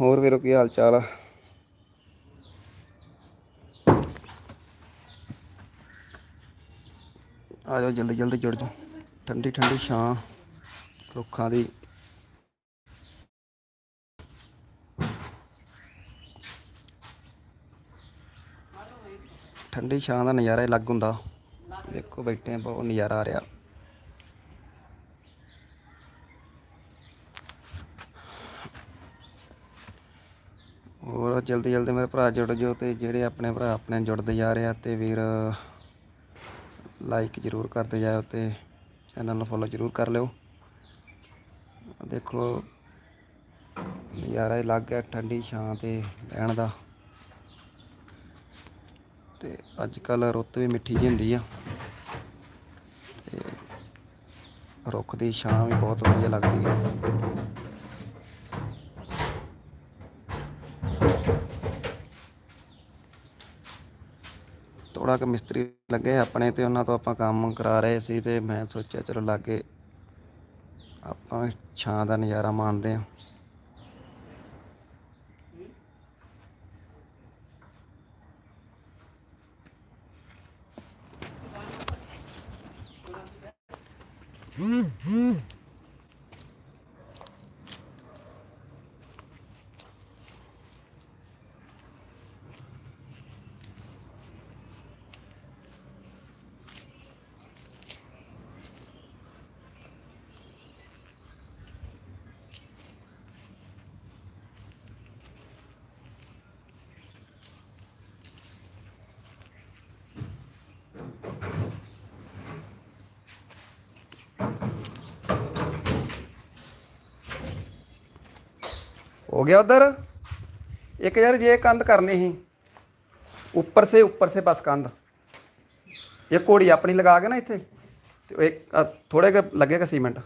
ਹੋਰ ਵੀਰੋ ਕੀ ਹਾਲ ਚਾਲ ਆ? ਆ ਜਾਓ ਜਲਦੀ ਜਲਦੀ ਜੁੜ ਜਾਓ। ਠੰਡੀ ਠੰਡੀ ਛਾਂ ਰੁੱਖਾਂ ਦੀ। ਠੰਡੀ ਛਾਂ ਦਾ ਨਜ਼ਾਰਾ ਹੀ ਅਲੱਗ ਹੁੰਦਾ। ਵੇਖੋ ਬੈਠੇ ਬਹੁਤ ਨਜ਼ਾਰਾ ਆ ਰਿਹਾ ਹੋਰ ਜਲਦੀ ਜਲਦੀ ਮੇਰੇ ਭਰਾ ਜੁੜ ਜਾਓ ਤੇ ਜਿਹੜੇ ਆਪਣੇ ਭਰਾ ਆਪਣੇ ਜੁੜਦੇ ਜਾ ਰਹੇ ਆ ਤੇ ਵੀਰ ਲਾਈਕ ਜ਼ਰੂਰ ਕਰਦੇ ਜਾਓ ਤੇ ਚੈਨਲ ਨੂੰ ਫੋਲੋ ਜ਼ਰੂਰ ਕਰ ਲਿਓ। ਦੇਖੋ, ਨਜ਼ਾਰਾ ਹੀ ਲੱਗ ਗਿਆ ਠੰਡੀ ਛਾਂ ਤੇ ਬਹਿਣ ਦਾ। ਤੇ ਅੱਜ ਕੱਲ ਰੁੱਤ ਵੀ ਮਿੱਠੀ ਜਿਹੀ ਹੁੰਦੀ ਆ। ਤੇ ਰੁੱਖ ਦੀ ਛਾਂ ਵੀ ਬਹੁਤ ਵਧੀਆ ਲੱਗਦੀ ਆ। ਥੋੜਾ ਕੁ ਮਿਸਤਰੀ ਲੱਗੇ ਆਪਣੇ ਤੇ ਉਹਨਾਂ ਤੋਂ ਆਪਾਂ ਕੰਮ ਕਰਾ ਰਹੇ ਸੀ ਤੇ ਮੈਂ ਸੋਚਿਆ ਚਲੋ ਲਾਗੇ ਆਪਾਂ ਛਾਂ ਦਾ ਨਜ਼ਾਰਾ ਮਾਣਦੇ ਹਾਂ। हो गया उधर। एक यार, ये कंध करनी ही। ऊपर से ऊपर से बस कंध। ये घोड़ी अपनी लगा के ना इतने तो एक थोड़े के लगेगा सीमेंट।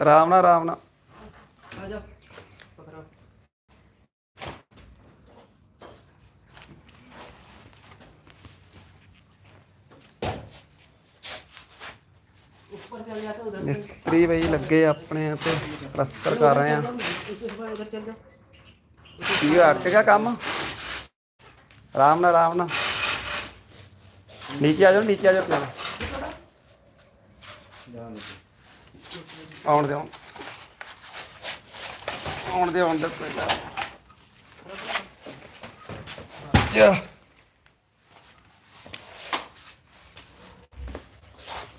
आराम ना ना। ਮਿਸਤਰੀ ਬਈ ਲੱਗੇ ਆਪਣੇ ਤੇ ਪਲਸਤਰ ਕਰ ਰਹੇ ਆ। ਕੀ ਅੜਕ ਗਿਆ ਕੰਮ? ਆਰਾਮ ਨਾਲ ਆਰਾਮ ਨਾਲ। ਨੀਚੇ ਆ ਜਾਓ, ਨੀਚੇ ਆ ਜਾਓ ਆਉਣ ਦੇ ਆਉਣ ਦੇ ਆਉਣ ਦੇ ਪਹਿਲਾਂ ਜਾ।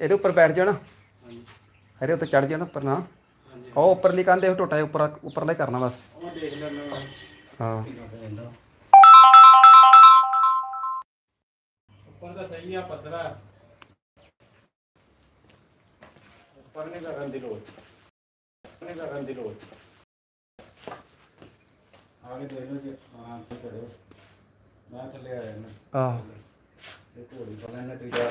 ਇਹਦੇ ਉੱਪਰ ਬੈਠ ਜਾਓ ਨਾ ਇਹਦੇ ਉੱਤੇ ਚੜ ਜਾਓ ਨਾ ਉੱਪਰ ਨਾ। ਉਹ ਉੱਪਰਲੀ ਕੰਧ ਇਹ ਟੋਟਾ ਉੱਪਰ ਉੱਪਰਲਾ ਹੀ ਕਰਨਾ ਬਸ। ਉਹ ਦੇਖ ਲੈਣਾ ਹਾਂ। ਉੱਪਰ ਸਹੀ ਆ ਉੱਪਰ ਨਹੀਂ ਕਰਨ ਦੀ ਲੋੜ। ਨਹੀਂ ਕਰਨ ਦੀ ਲੋੜ। ਆਗੇ ਦੇਖ ਲਓ ਜੀ ਹਾਂ ਕੀ ਮੈਂ ਥੱਲੇ ਆਇਆ ਨਾ। ਆਹ। ਇਹ ਘੋੜੀ ਪਤਾ ਨਾ ਤੂੰ ਜਾ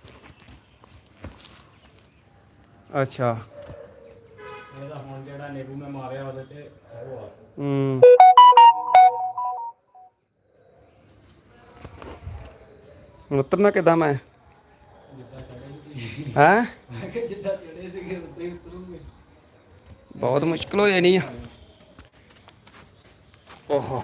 ਅੱਛਾ। ਇਹਦਾ ਹੁਣ ਜਿਹੜਾ ਨੇਬੂ ਮੈਂ ਮਾਰਿਆ ਉਹਦੇ ਤੇ ਉਹ ਆ। ਹੂੰ। ਉਤਰਨਾ ਕਿਦਾਂ ਮੈਂ? ਜਿੱਦਾਂ ਚੜੇ ਸੀ। ਹੈ? ਮੈਂ ਬਹੁਤ ਮੁਸ਼ਕਲ ਹੋ ਜਾਣੀ ਆ। ਓਹੋ।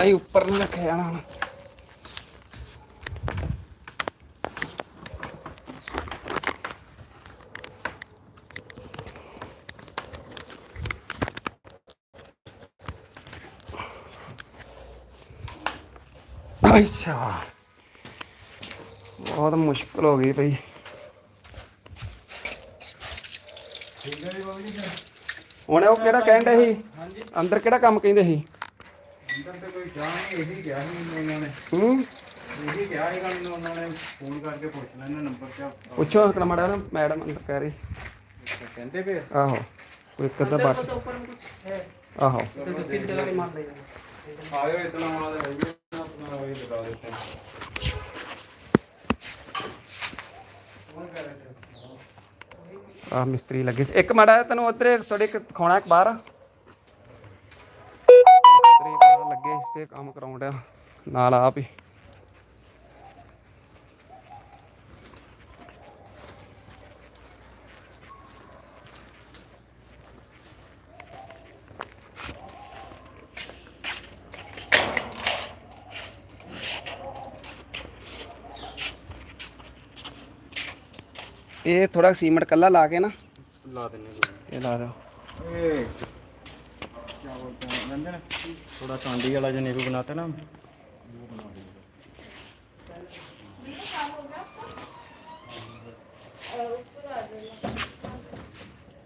ਨਹੀਂ ਉੱਪਰ ਨਹੀਂ ਰੱਖਿਆ ਜਾਣਾ ਹੁਣ। ਅੱਛਾ। ਬਹੁਤ ਮੁਸ਼ਕਲ ਹੋ ਗਈ ਭਈ। ਹੁਣ ਉਹ ਕਿਹੜਾ ਕਹਿੰਦੇ ਸੀ? ਅੰਦਰ ਕਿਹੜਾ ਕੰਮ ਕਹਿੰਦੇ ਸੀ? ਅੰਦਰ ਤੇ ਕੋਈ ਜਾ ਨਹੀਂ ਇਹੀ ਕਿਹਾ ਸੀ ਮੈਨੂੰ ਉਹਨਾਂ ਨੇ। ਹੂੰ? ਇਹੀ ਕਿਹਾ ਸੀਗਾ ਮੈਨੂੰ ਉਹਨਾਂ ਨੇ ਫੋਨ ਕਰਕੇ ਪੁੱਛ ਲੈਣਾ ਨੰਬਰ ਤੇ। ਪੁੱਛੋ ਇੱਕ ਮਾੜਾ ਨਾ ਮੈਡਮ ਅੰਦਰ ਕਹਿ ਰਹੀ। ਕਹਿੰਦੇ ਪਏ ਆਹੋ ਕੋਈ ਇੱਕ ਅੱਧਾ ਬਾਟ ਆਹੋ। ਆਇਓ ਇਤਨਾ ਮਾਲ ਹੈ ਵੀ ਆਪਣਾ ਉਹ ਲਗਾ ਦਿੱਤੇ ਫੋਨ ਕਰ ਰਹੇ ਆ ਮਿਸਤਰੀ ਲੱਗੇ ਸੀ। ਇੱਕ ਮਾੜਾ ਤੈਨੂੰ ਉਧਰ ਥੋੜੇ ਖਾਣਾ ਇੱਕ ਬਾਹਰ। ਮਿਸਤਰੀ ਬਾਹਰ ਲੱਗੇ ਇਸ ਤੇ ਕੰਮ ਕਰਾਉਣ ਡਿਆ ਨਾਲ ਆਪ ਹੀ। ਇਹ ਥੋੜਾ ਸੀਮੈਂਟ ਕੱਲਾ ਲਾ ਕੇ ਨਾ। ਲਾ ਦਿੰਨੇ ਇਹ ਲਾ ਦਿਓ। ਇਹ ਰੰਜਨ ਥੋੜਾ ਕਾਂਡੀ ਵਾਲਾ ਜਿਹਾ ਨੀਂਬੂ ਬਣਾਤਾ ਨਾ।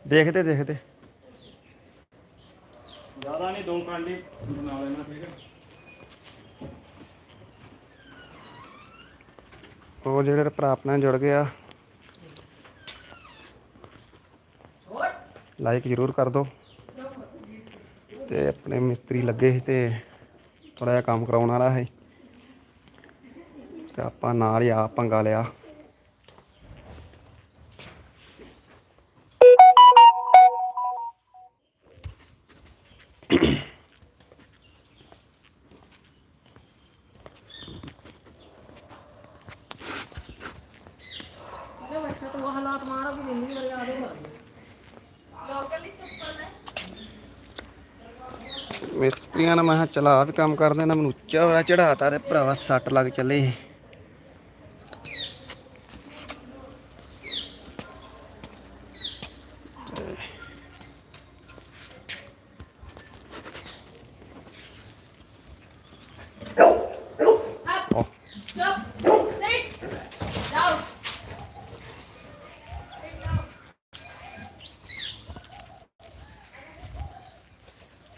ਦੇਖਦੇ ਦੇਖਦੇ। ਜ਼ਿਆਦਾ ਨਹੀਂ ਦੋ ਕਾਂਡੀ ਬਣਾ ਲੈਣਾ ਠੀਕ ਹੈ। ਉਹ ਜਿਹੜੇ ਭਰਾ ਆਪਣੇ ਜੁੜ ਗਏ ਆ। ਲਾਈਕ ਜ਼ਰੂਰ ਕਰ ਦਿਓ। ਤੇ ਆਪਣੇ ਮਿਸਤਰੀ ਲੱਗੇ ਸੀ ਤੇ ਥੋੜਾ ਜਿਹਾ ਕੰਮ ਕਰਾਉਣ ਵਾਲਾ ਹੈ ਤੇ ਆਪਾਂ ਨਾਲ ਹੀ ਆ ਪੰਗਾ ਲਿਆ। ਮਿਸਤਰੀਆਂ ਨੇ ਮੈਂ ਕਿਹਾ, ਚਲਾ ਵੀ ਕੰਮ ਕਰਦੇ ਨਾ ਮੈਨੂੰ ਉੱਚਾ ਬੜਾ ਚੜਾਤਾ ਤੇ ਭਰਾਵਾ ਸੱਟ ਲੱਗ ਚੱਲੇ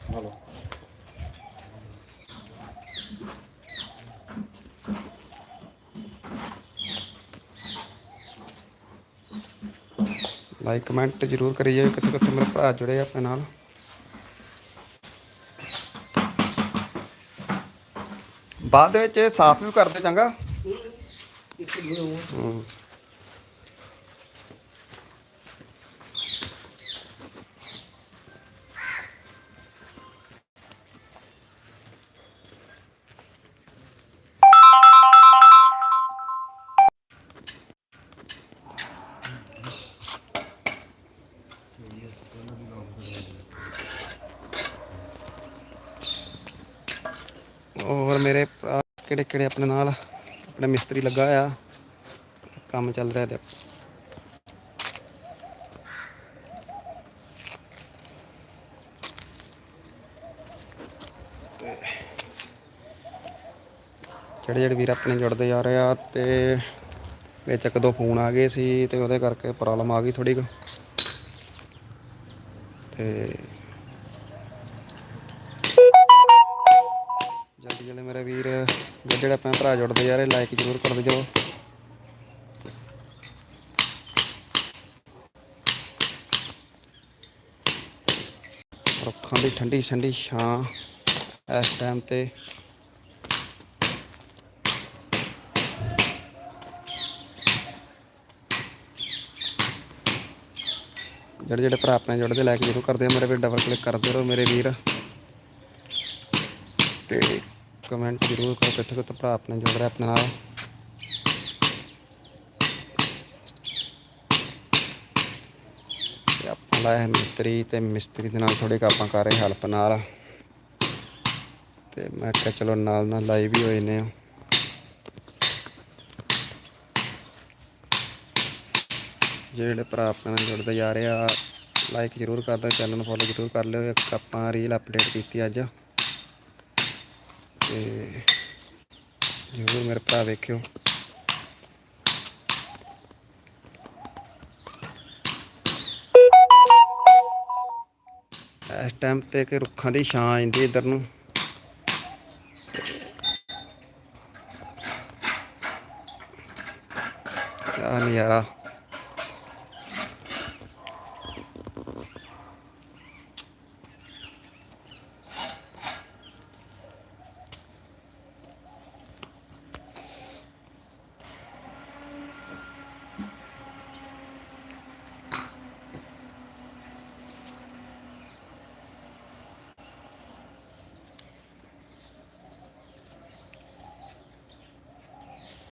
Up. ਲਾਈਕ ਕਮੈਂਟ ਜ਼ਰੂਰ ਕਰੀ ਜਾਓ ਕਿੱਥੇ ਕਿੱਥੇ ਮੇਰੇ ਭਰਾ ਜੁੜੇ ਆਪਣੇ ਨਾਲ। ਬਾਅਦ ਵਿੱਚ ਇਹ ਸਾਫ਼ ਵੀ ਕਰਦੇ ਚੰਗਾ। ਹੂੰ। ਹੋਰ ਮੇਰੇ ਭਰਾ ਕਿਹੜੇ ਕਿਹੜੇ ਆਪਣੇ ਨਾਲ ਆਪਣੇ ਮਿਸਤਰੀ ਲੱਗਾ ਆ ਕੰਮ ਚੱਲ ਰਿਹਾ ਤੇ। ਜਿਹੜੇ ਜਿਹੜੇ ਵੀਰ ਆਪਣੇ ਜੁੜਦੇ ਜਾ ਰਹੇ ਆ ਤੇ ਵਿੱਚ ਇੱਕ ਦੋ ਫੋਨ ਆ ਗਏ ਸੀ ਤੇ ਉਹਦੇ ਕਰਕੇ ਪ੍ਰੋਬਲਮ ਆ ਗਈ ਥੋੜੀ ਕੁ। ਤੇ ਜਿਹੜੇ ਜਿਹੜੇ ਆਪਣੇ ਭਰਾ ਜੁੜਦੇ ਯਾਰ, ਇਹ ਲਾਈਕ ਜ਼ਰੂਰ ਕਰਦੇ ਦਿਓ ਰੁੱਖਾਂ ਦੀ ਠੰਡੀ ਠੰਡੀ ਛਾਂ ਇਸ ਟਾਈਮ ਤੇ। ਜਿਹੜੇ ਜਿਹੜੇ ਭਰਾ ਆਪਣੇ ਜੁੜਦੇ ਲਾਈਕ ਜ਼ਰੂਰ ਕਰਦੇ ਆ। ਮੇਰੇ ਵੀਰ ਡਬਲ ਕਲਿੱਕ ਕਰਦੇ ਰਹੋ, ਮੇਰੇ ਵੀਰ। ਤੇ ਕਮੈਂਟ ਜ਼ਰੂਰ ਕਰੋ, ਕਿੱਥੇ ਕਿੱਥੇ ਭਰਾ ਆਪਣੇ ਜੁੜ ਰਿਹਾ ਆਪਣੇ ਨਾਲ। ਆਪਾਂ ਲਾਇਆ ਮਿਸਤਰੀ ਤੇ ਮਿਸਤਰੀ ਦੇ ਨਾਲ ਥੋੜੀ ਆਪਾਂ ਕਰ ਰਹੇ ਹੈਲਪ ਨਾਲ। ਤੇ ਮੈਂ ਕਿਹਾ ਚਲੋ ਨਾਲ ਨਾਲ ਲਾਈਵ ਵੀ ਹੋਏ ਨੇ ਜਿਹੜੇ ਭਰਾ ਆਪਣੇ ਨਾਲ ਜੁੜਦੇ ਜਾ ਰਹੇ ਆ ਲਾਈਕ ਜ਼ਰੂਰ ਕਰ ਦਿਓ ਚੈਨਲ ਨੂੰ ਫੋਲੋ ਜ਼ਰੂਰ ਕਰ ਲਿਓ। ਇੱਕ ਆਪਾਂ ਰੀਲ ਅਪਡੇਟ ਕੀਤੀ ਅੱਜ। ਤੇ ਜ਼ਰੂਰ ਮੇਰੇ ਭਰਾ ਵੇਖਿਓ। ਇਸ ਟਾਈਮ ਤੇ ਕਿ ਰੁੱਖਾਂ ਦੀ ਛਾਂ ਆਉਂਦੀ ਇੱਧਰ ਨੂੰ। ਆ ਨਜ਼ਾਰਾ।